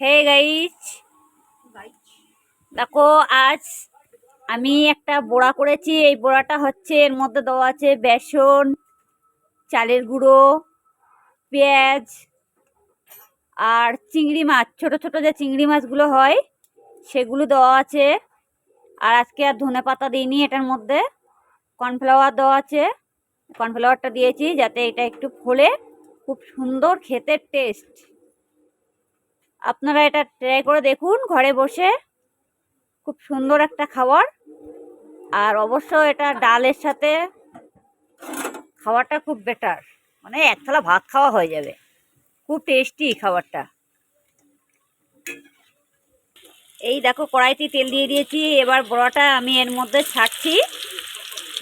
Hey guys দেখো, আজ আমি একটা বড়া করেছি। এই বড়াটা হচ্ছে, এর মধ্যে দেওয়া আছে বেসন, চালের গুঁড়ো, পেঁয়াজ আর চিংড়ি মাছ। ছোট ছোট যে চিংড়ি মাছগুলো হয়, সেগুলো দেওয়া আছে। আর আজকে আর ধনে পাতা দিইনি এটার মধ্যে। কর্নফ্লাওয়ার দেওয়া আছে। কর্নফ্লাওয়ারটা দিয়েছি যাতে এটা একটু ফোলে, খুব সুন্দর খেতে টেস্ট। আপনারা এটা ট্রাই করে দেখুন ঘরে বসে। খুব সুন্দর একটা খাবার। আর অবশ্য এটা ডালের সাথে খাবারটা খুব বেটার মানে এক থালা ভাত খাওয়া হয়ে যাবে। খুব টেস্টি খাবারটা। এই দেখো কড়াইতে তেল দিয়ে দিয়েছি। এবার বড়াটা আমি এর মধ্যে ছাড়ছি।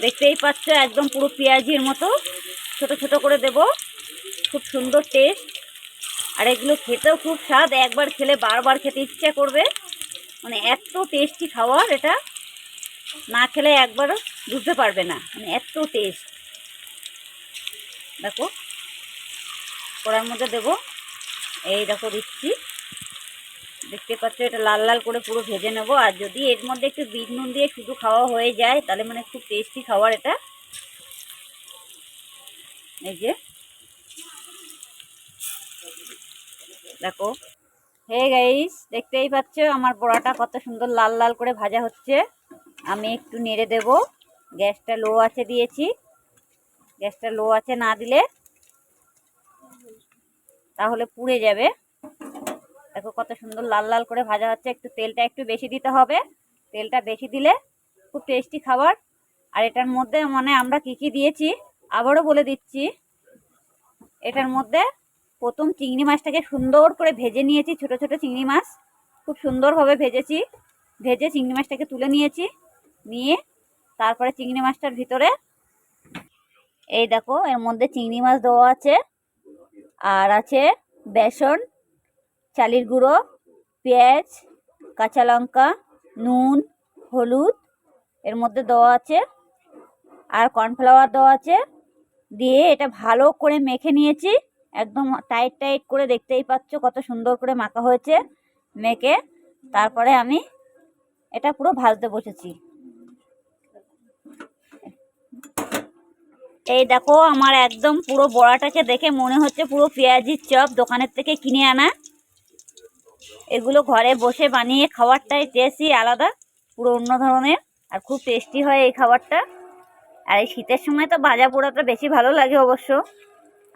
দেখতেই পাচ্ছ একদম পুরো পেঁয়াজির মতো। ছোট ছোট করে দেব। খুব সুন্দর টেস্ট আর এগুলো খেতেও খুব স্বাদ, একবার খেলে বারবার খেতে ইচ্ছা করবে। মানে এত টেস্টি খাবার এটা, না খেলে একবারও বুঝতে পারবে না। মানে এত টেস্ট দেখো, কড়ার মধ্যে দেবো, এই দেখো দিচ্ছি। দেখতে পাচ্ছ এটা লাল লাল করে পুরো ভেজে নেব। আর যদি এর মধ্যে একটু বিট নুন দিয়ে শুধু খাওয়া হয়ে যায়, তাহলে মানে খুব টেস্টি খাবার এটা। এই যে দেখো। হে গাইস দেখতেই পাচ্ছ আমার বড়াটা কত সুন্দর লাল লাল করে ভাজা হচ্ছে। আমি একটু নেড়ে দেব। গ্যাসটা লো আছে দিয়েছি। গ্যাসটা লো আছে না দিলে তাহলে পুড়ে যাবে। দেখো কত সুন্দর লাল লাল করে ভাজা হচ্ছে। একটু তেলটা একটু বেশি দিতে হবে। তেলটা বেশি দিলে খুব টেস্টি খাবার। আর এটার মধ্যে মানে আমরা কি কি দিয়েছি? আবারও বলে দিচ্ছি। এটার মধ্যে প্রথম চিংড়ি মাছটাকে সুন্দর করে ভেজে নিয়েছি, ছোট ছোট চিংড়ি মাছ। খুব সুন্দরভাবে ভেজেছি। ভেজে চিংড়ি মাছটাকে তুলে নিয়েছি। নিয়ে তারপরে চিংড়ি মাছটার ভিতরে এই দেখো, এর মধ্যে চিংড়ি মাছ দেওয়া আছে। আর আছে বেসন, চালের গুঁড়ো, পেঁয়াজ, কাঁচা লঙ্কা, নুন, হলুদ এর মধ্যে দেওয়া আছে। আর কর্নফ্লাওয়ার দেওয়া আছে। দিয়ে এটা ভালো করে মেখে নিয়েছি। একদম টাইট টাইট করে দেখতেই পাচ্ছ কত সুন্দর করে মাখা হয়েছে মেখে তারপরে আমি এটা পুরো ভাজতে বসেছি। এই দেখো আমার একদম পুরো বড়াটাকে দেখে মনে হচ্ছে পুরো পেঁয়াজির চপ দোকানের থেকে কিনে আনা। এগুলো ঘরে বসে বানিয়ে খাবারটাই টেস্টই আলাদা, পুরো অন্য ধরনের আর খুব টেস্টি হয় এই খাবারটা। আর এই শীতের সময় তো ভাজা পোড়াটা বেশি ভালো লাগে অবশ্য।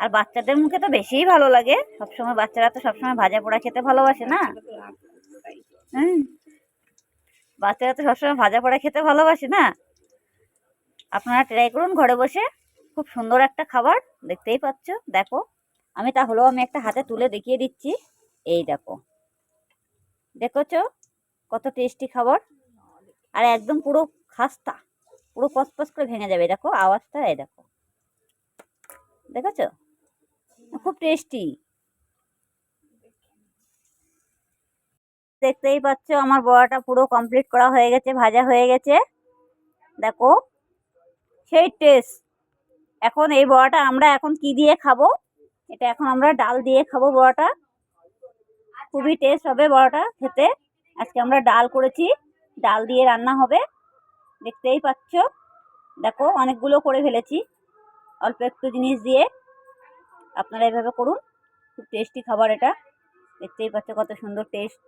আর বাচ্চাদের মুখে তো বেশিই ভালো লাগে। সবসময় বাচ্চারা তো সবসময় ভাজা পোড়া খেতে ভালোবাসে না? হুম। বাচ্চারা তো সবসময় ভাজা পোড়া খেতে ভালোবাসে না? আপনারা ট্রাই করুন ঘরে বসে। খুব সুন্দর একটা খাবার, দেখতেই পাচ্ছ। দেখো, আমি তাহলেও আমি একটা হাতে তুলে দেখিয়ে দিচ্ছি। এই দেখো। দেখেছ? কত টেস্টি খাবার। আর একদম পুরো খাস্তা, পুরো পসপস করে ভেঙে যাবে। দেখো, আওয়াজটা এই দেখো। দেখেছ? খুব টেস্টি দেখতেই পাচ্ছ, আমার বড়াটা পুরো কমপ্লিট করা হয়ে গেছে, ভাজা হয়ে গেছে। দেখো, সেই টেস্ট এখন এই বড়াটা আমরা এখন কি দিয়ে খাব? এটা এখন আমরা ডাল দিয়ে খাব বড়াটা। খুবই টেস্ট হবে বড়াটা খেতে। আজকে আমরা ডাল করেছি, ডাল দিয়ে রান্না হবে। দেখতেই পাচ্ছ, দেখো, অনেকগুলো করে ফেলেছি। অল্প একটু জিনিস দিয়ে। আপনারা এভাবে করুন। খুব টেস্টি খাবার এটা। দেখতেই পাচ্ছ কত সুন্দর টেস্ট